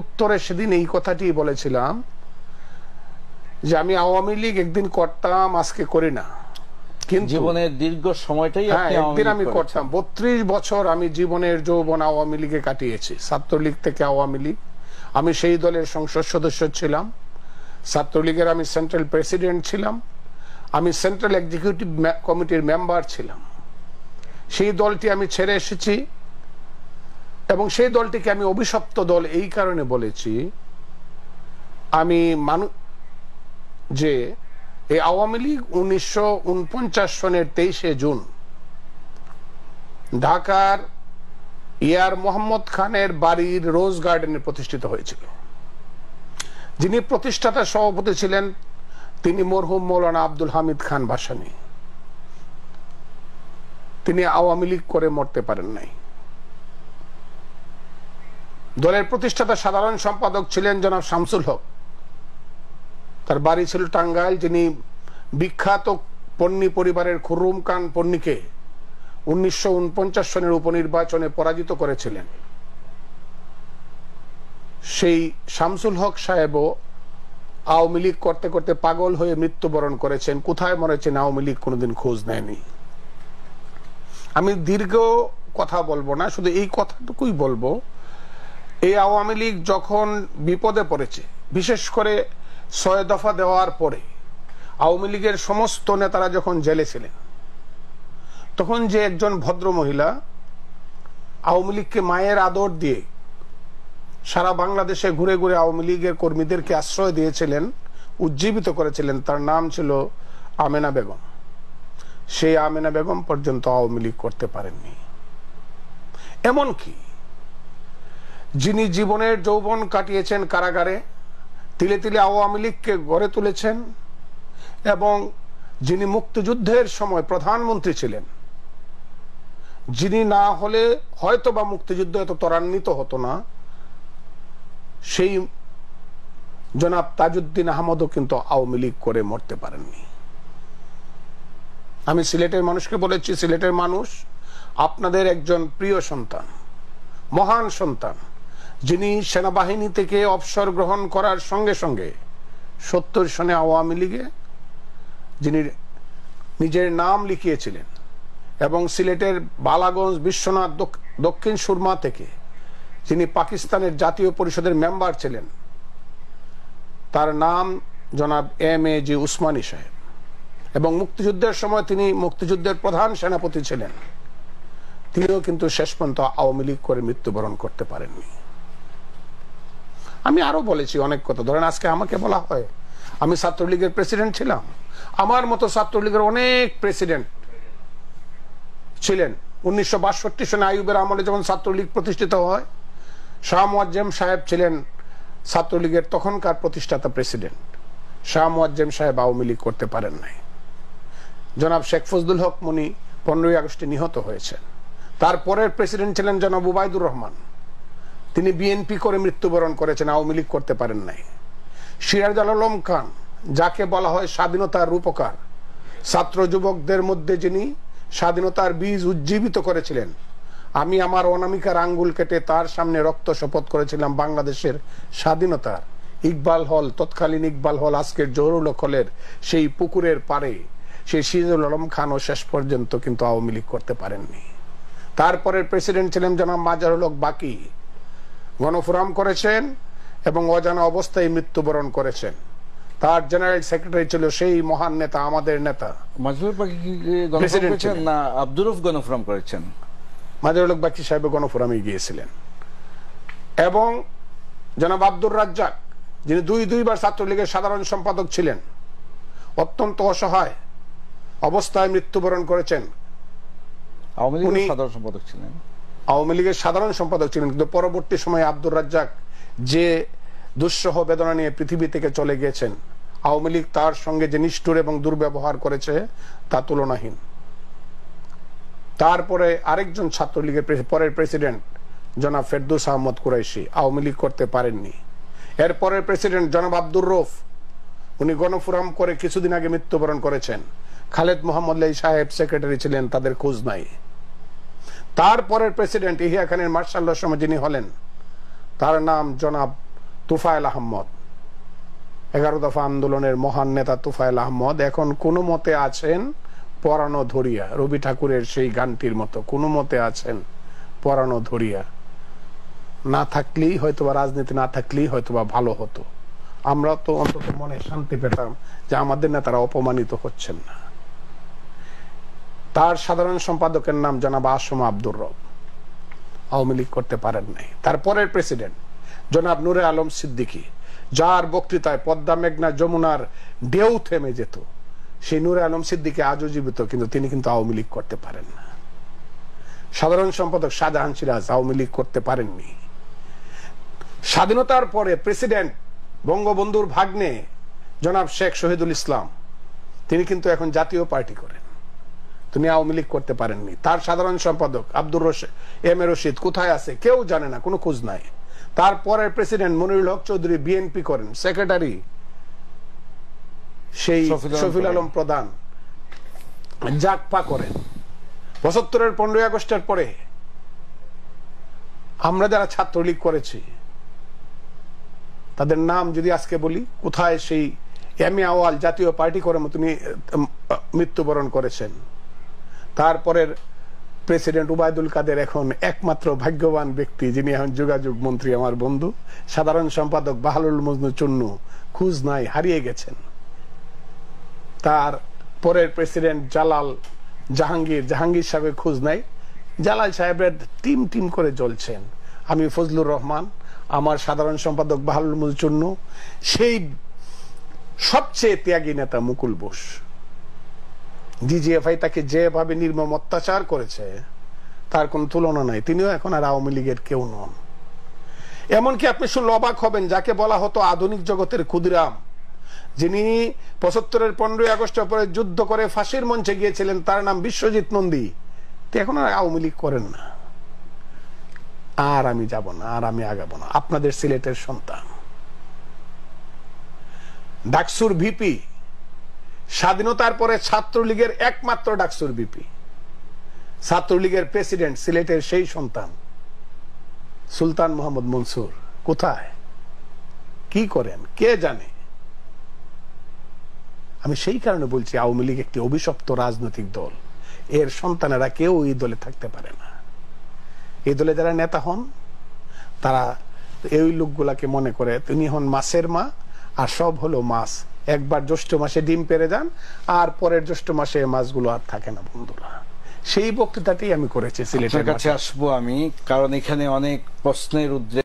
উত্তরে সেদিন এই কথাটি বলেছিলাম যে আমি আওয়ামী লীগ একদিন করতাম আজকে করি না। কিন্তু জীবনের দীর্ঘ সময়টাই হ্যাঁ আওয়ামী একদিন আমি করতাম। বত্রিশ বছর আমি জীবনের যৌবন আওয়ামী লীগে কাটিয়েছি। ছাত্রলীগ থেকে আওয়ামী লীগ। আমি সেই দলের সংসদ সদস্য ছিলাম। ছাত্রলীগের আমি সেন্ট্রাল প্রেসিডেন্ট ছিলাম। আমি সেন্ট্রাল এক্সিকিউটিভ কমিটির মেম্বার ছিলাম। সেই দলটি আমি ছেড়ে এসেছি। এবং সেই দলটিকে আমি অভিশপ্ত দল এই কারণে বলেছি, আমি মানুষ যে এই আওয়ামী লীগ উনিশশো উনপঞ্চাশ সনের তেইশে জুন ঢাকার ইয়ার মোহাম্মদ খানের বাড়ির রোজ গার্ডেনে প্রতিষ্ঠিত হয়েছিল। যিনি প্রতিষ্ঠাতা সভাপতি ছিলেন তিনি মরহুম মৌলানা আব্দুল হামিদ খান ভাসানী। তিনি আওয়ামী লীগ করে মরতে পারেন নাই। দলের প্রতিষ্ঠাতা সাধারণ সম্পাদক ছিলেন জনাব শামসুল হক। তার বাড়ি ছিল টাঙ্গাইল, যিনি বিখ্যাত পন্নী পরিবারের খুরুম খান পন্নীকে উনিশশো সনের উপনির্বাচনে পরাজিত করেছিলেন। সেই শামসুল হক সাহেবও আওয়ামী লীগ করতে করতে পাগল হয়ে মৃত্যুবরণ করেছেন। কোথায় মরেছেন আওয়ামী লীগ কোনোদিন খোঁজ নেয়নি। আমি দীর্ঘ কথা বলব না, শুধু এই কথাটুকুই বলব এই আওয়ামী লীগ যখন বিপদে পড়েছে, বিশেষ করে ছয় দফা দেওয়ার পরে, আওয়ামী লীগের সমস্ত নেতারা যখন জেলে ছিলেন, তখন যে একজন ভদ্র মহিলা আওয়ামী লীগকে মায়ের আদর দিয়ে সারা বাংলাদেশে ঘুরে ঘুরে আওয়ামী লীগের কর্মীদেরকে আশ্রয় দিয়েছিলেন, উজ্জীবিত করেছিলেন, তার নাম ছিল আমেনা বেগম। সেই আমেনা বেগম পর্যন্ত আওয়ামী লীগ করতে পারেননি। এমনকি যিনি জীবনের যৌবন কাটিয়েছেন কারাগারে, তিলে তিলে আওয়ামী লীগকে গড়ে তুলেছেন এবং যিনি মুক্তিযুদ্ধের সময় প্রধানমন্ত্রী ছিলেন, যিনি না হলে হয়তো বা মুক্তিযুদ্ধ এত ত্বরান্বিত হতো না, সেই জনাব তাজউদ্দিন আহমদও কিন্তু আওয়ামী লীগ করে মরতে পারেননি। আমি সিলেটের মানুষকে বলেছি, সিলেটের মানুষ আপনাদের একজন প্রিয় সন্তান, মহান সন্তান। যিনি সেনাবাহিনী থেকে অবসর গ্রহণ করার সঙ্গে সঙ্গে সত্তর সনে আওয়ামী লীগে যিনি নিজের নাম লিখিয়েছিলেন এবং সিলেটের বালাগঞ্জ বিশ্বনাথ দক্ষিণ সুরমা থেকে যিনি পাকিস্তানের জাতীয় পরিষদের মেম্বার ছিলেন, তার নাম জনাব এম এ জি উসমানী সাহেব। এবং মুক্তিযুদ্ধের সময় তিনি মুক্তিযুদ্ধের প্রধান সেনাপতি ছিলেন। তিনিও কিন্তু শেষ পর্যন্ত আওয়ামী লীগ করে মৃত্যুবরণ করতে পারেননি। আমি আরও বলেছি অনেক কথা। ধরেন আজকে আমাকে বলা হয়, আমি ছাত্রলীগের প্রেসিডেন্ট ছিলাম। আমার মতো ছাত্রলীগের অনেক প্রেসিডেন্ট ছিলেন। উনিশশো বাষট্টি সনে আইয়ুবের আমলে যখন ছাত্রলীগ প্রতিষ্ঠিত হয়, শাহ মোয়াজ্জেম সাহেব ছিলেন ছাত্রলীগের তখনকার প্রতিষ্ঠাতা প্রেসিডেন্ট শাহ মোয়াজ্জেম সাহেব আওয়ামী লীগ করতে পারেন নাই। জনাব শেখ ফজলুল হক মনি পনেরোই আগস্টে নিহত হয়েছেন। তারপরের প্রেসিডেন্ট ছিলেন জনাব উবায়দুর রহমান। তিনি বিএনপি করে মৃত্যুবরণ করেছেন, আওয়ামী লীগ করতে পারেন নাই। সিরাজ আলম খান, যাকে বলা হয় স্বাধীনতার রূপকার, ছাত্র যুবকদের মধ্যে যিনি স্বাধীনতার বীজ উজ্জীবিত করেছিলেন, আমি আমার অনামিকার আঙ্গুল কেটে তার সামনে রক্ত শপথ করেছিলাম বাংলাদেশের স্বাধীনতার। ইকবাল হল, তৎকালীন ইকবাল হল, আজকের জহুরুল হলের সেই পুকুরের পারে সেই সিরাজুল আলম খানও শেষ পর্যন্ত কিন্তু আওয়ামী লীগ করতে পারেননি। তারপরের প্রেসিডেন্ট ছিলেন জনাব মাজারুল হক বাকি। গণফোরাম করেছেন এবং অজানা অবস্থায় মৃত্যুবরণ করেছেন। তার জেনারেল সেক্রেটারি ছিল সেই মহান নেতা আমাদের নেতা। করেছেন গণফোরাম করেছেন? মাজারুল বাকি সাহেব গণফোরামে গিয়েছিলেন। এবং জনাব আব্দুর রাজ্জাক যিনি দুই দুইবার ছাত্রলীগের সাধারণ সম্পাদক ছিলেন অত্যন্ত অসহায় অবস্থায় মৃত্যুবরণ করেছেন। আওয়ামী লীগের সাধারণ সম্পাদক ছিলেন। আওয়ামী লীগের সাধারণ সম্পাদক ছিলেন, কিন্তু পরবর্তী সময়ে আব্দুর রাজ্জাক যে দুঃসহ বেদনা নিয়ে পৃথিবী থেকে চলে গিয়েছেন, আওয়ামী লীগ তার সঙ্গে যে নিষ্ঠুর এবং দুর্ব্যবহার করেছে তা তুলনাহীন। তারপরে আরেকজন ছাত্রলীগের পরের প্রেসিডেন্ট জনাব ফেরদুস আহমদ কুরাইশি আওয়ামী লীগ করতে পারেননি। এরপরের প্রেসিডেন্ট জনাব আব্দুর রৌফ উনি গণফোরাম করে কিছুদিন আগে মৃত্যুবরণ করেছেন। খালেদ মোহাম্মদ সাহেব সেক্রেটারি ছিলেন, তাদের খোঁজ নাই। তারপরের প্রেসিডেন্ট ইহিয়া খানের মার্শাল্লার সময় যিনি হলেন, তার নাম জনাব তুফাইল আহমদ। এগারো দফা আন্দোলনের মহান নেতা তুফাইল আহমদ এখন কোনো মতে আছেন পরানো ধরিয়া। রবি ঠাকুরের সেই গানটির মতো কোনো মতে আছেন পরানো ধরিয়া। না থাকলেই হয়তোবা রাজনীতি না থাকলেই হয়তোবা ভালো হতো। আমরা তো অন্তত মনে শান্তি পেতাম যে আমাদের নেতারা অপমানিত হচ্ছেন না। তার সাধারণ সম্পাদকের নাম জনাব আসম আব্দুর রব। আওয়ামী লীগ করতে পারেন নাই। তারপরের প্রেসিডেন্ট জনাব নুরে আলম সিদ্দিকী, যার বক্তৃতায় পদ্মা মেঘনা যমুনার ঢেউ থেমে যেত, সেই নুরে আলম সিদ্দিকী আজও জীবিত, কিন্তু তিনি কিন্তু আওয়ামী লীগ করতে পারেন না। সাধারণ সম্পাদক শাহজাহান সিরাজ আওয়ামী লীগ করতে পারেননি। স্বাধীনতার পরে প্রেসিডেন্ট বঙ্গবন্ধুর ভাগ্নে জনাব শেখ শহীদুল ইসলাম, তিনি কিন্তু এখন জাতীয় পার্টি করেন। তিনি আওয়ামী লীগ করতে পারেননি। তার সাধারণ সম্পাদক আব্দুর রশিদ এম এ রশিদ কোথায় আছে? কেউ জানে না কোনো খোঁজ নাই। তারপরের প্রেসিডেন্ট মনিরুল হক চৌধুরী বিএনপি করেন সেক্রেটারি সেই শফিল আলম প্রধান জাকপা করেন। পঁচাত্তরের পনেরোই আগস্টের পরে আমরা যারা ছাত্রলীগ করেছি তাদের নাম যদি আজকে বলি কোথায় সেই এম আওয়াল জাতীয় পার্টি করে তিনি উম, মৃত্যুবরণ করেছেন। তারপরের প্রেসিডেন্ট উবায়দুল কাদের এখন একমাত্র ভাগ্যবান ব্যক্তি, যিনি এখন যোগাযোগ মন্ত্রী আমার বন্ধু। সাধারণ সম্পাদক বাহালুল মজনু চুন্নু খুঁজ নাই, হারিয়ে গেছেন। তার পরের প্রেসিডেন্ট জালাল জাহাঙ্গীর জাহাঙ্গীর সাহেবের খোঁজ নাই। জালাল সাহেবের টিম টিম করে জ্বলছেন। আমি ফজলুর রহমান, আমার সাধারণ সম্পাদক বাহালুল মুজচুন্নু সেই সবচেয়ে ত্যাগী নেতা মুকুল বোস। ডিজিএফআই তাকে যেভাবে নির্মম অত্যাচার করেছে, তার কোনো তুলনা নাই। তিনিও এখন আর আওয়ামী লীগের কেউ নন। এমনকি আপনি শুনলে অবাক হবেন, যাকে বলা হতো আধুনিক জগতের ক্ষুদিরাম, যিনি পঁচাত্তরের পনেরোই আগস্টের পরে যুদ্ধ করে ফাঁসির মঞ্চে গিয়েছিলেন, তার নাম বিশ্বজিৎ নন্দী। এখন আর আওয়ামী লীগ করেন না। আর আমি যাব না, আর আমি আগাবো না। আপনাদের সিলেটের সন্তান। ডাকসুর ভিপি স্বাধীনতার পরে ছাত্রলীগের একমাত্র ডাকসুর ভিপি ছাত্রলীগের প্রেসিডেন্ট, সিলেটের সেই সন্তান, সুলতান মোহাম্মদ মনসুর। কোথায়? কি করেন? কে জানে? আমি সেই কারণে বলছি, আওয়ামী লীগ একটি অভিশপ্ত রাজনৈতিক দল। এর সন্তানেরা কেউ এই দলে থাকতে পারে না। এই দলে যারা নেতা হন, তারা এই লোকগুলাকে মনে করে তিনি হন মাছের মা, আর সব হলো মাছ একবার জ্যৈষ্ঠ মাসে ডিম পেরে যান আর পরের জ্যৈষ্ঠ মাসে মাছগুলো আর থাকে না বন্ধুরা। সেই বক্তৃতাটি আমি করেছি সিলেটের কাছে আসব আমি কারণ এখানে অনেক প্রশ্নের উদ্রেক